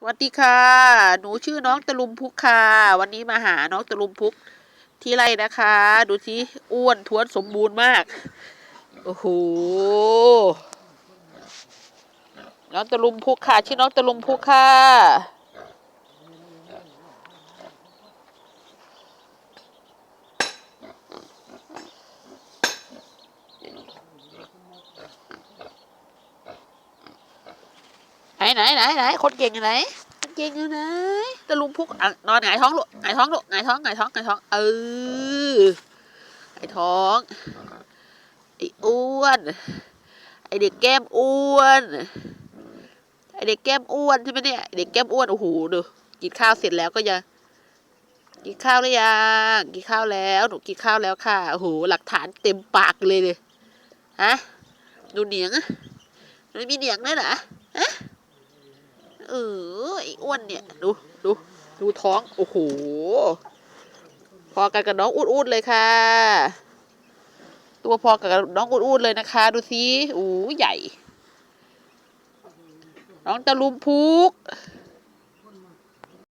สวัสดีค่ะ หนูชื่อน้องตะลุมพุกค่ะ วันนี้มาหาน้องตะลุมพุกที่ไรนะคะ ดูสิอ้วนท้วนสมบูรณ์มาก โอ้โห น้องตะลุมพุกค่ะ ชื่อน้องตะลุมพุกค่ะ ไหนไหนไหนไหนคนเก่งอยู่ไหนคนเก่งอยู่ไหนตะลุมพุกนอนหงายท้องลูกหงายท้องลูกหงายท้องหงายท้องหงายท้องเออหงายท้องไอ้อ้วนไอเด็กแก้มอ้วนไอเด็กแก้มอ้วนใช่ไหมเนี่ยเด็กแก้มอ้วนโอ้โหดูกินข้าวเสร็จแล้วก็ยังกินข้าวหรือยังกินข้าวแล้วหนูกินข้าวแล้วค่ะโอ้โหหลักฐานเต็มปากเลยเลยฮะดูเหนียงอะมันมีเหนียงด้วยเหรอฮะ เออไอ้อ้วนเนี่ย ดูดูดูท้อง โอ้โห พอกันกับน้องอูดๆเลยค่ะ ตัวพอกับน้องอูดๆเลยนะคะ ดูสิอู้ใหญ่ น้องตะลุมพุก